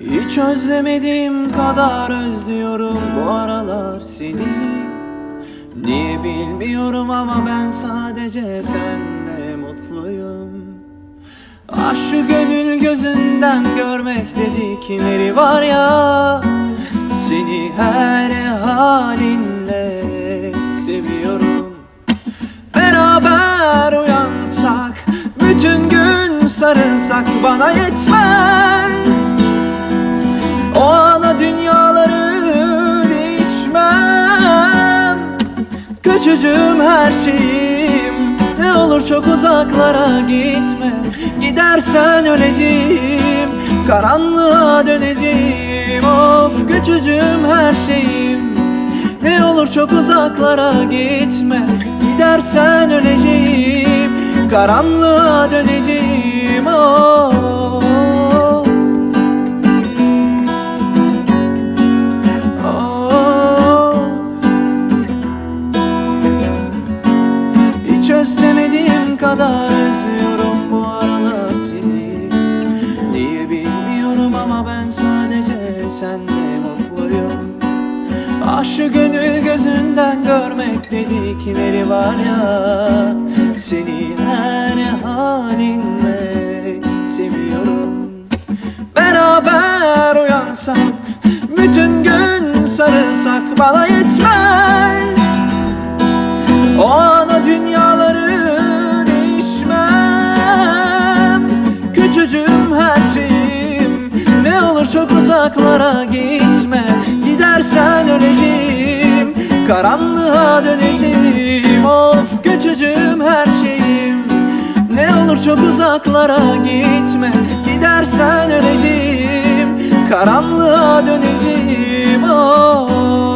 Hiç özlemediğim kadar özlüyorum bu aralar seni. Niye bilmiyorum ama ben sadece senle mutluyum. Ah şu gönül gözünden görmek dedi kimleri var ya Seni her halinle seviyorum. Beraber uyansak Bütün gün sarılsak bana yetmez Küçücüğüm her şeyim. Ne olur çok uzaklara gitme. Gidersen öleceğim. Karanlığa döneceğim. Of küçücüğüm her şeyim. Ne olur çok uzaklara gitme. Gidersen öleceğim. Karanlığa döneceğim. Oh. Kadar özlüyorum bu aralar seni. Niye bilmiyorum ama ben sadece senle mutluyum. Ah şu gönül gözünden görmek dedikleri var ya Seni her halinle seviyorum. Beraber uyansak Bütün gün sarılsak bana yetmez. O ana dünyaları uzaklara gitme Gidersen öleceğim. Karanlığa döneceğim Of küçücüğüm her şeyim. Ne olur çok uzaklara gitme Gidersen öleceğim. Karanlığa döneceğim Of.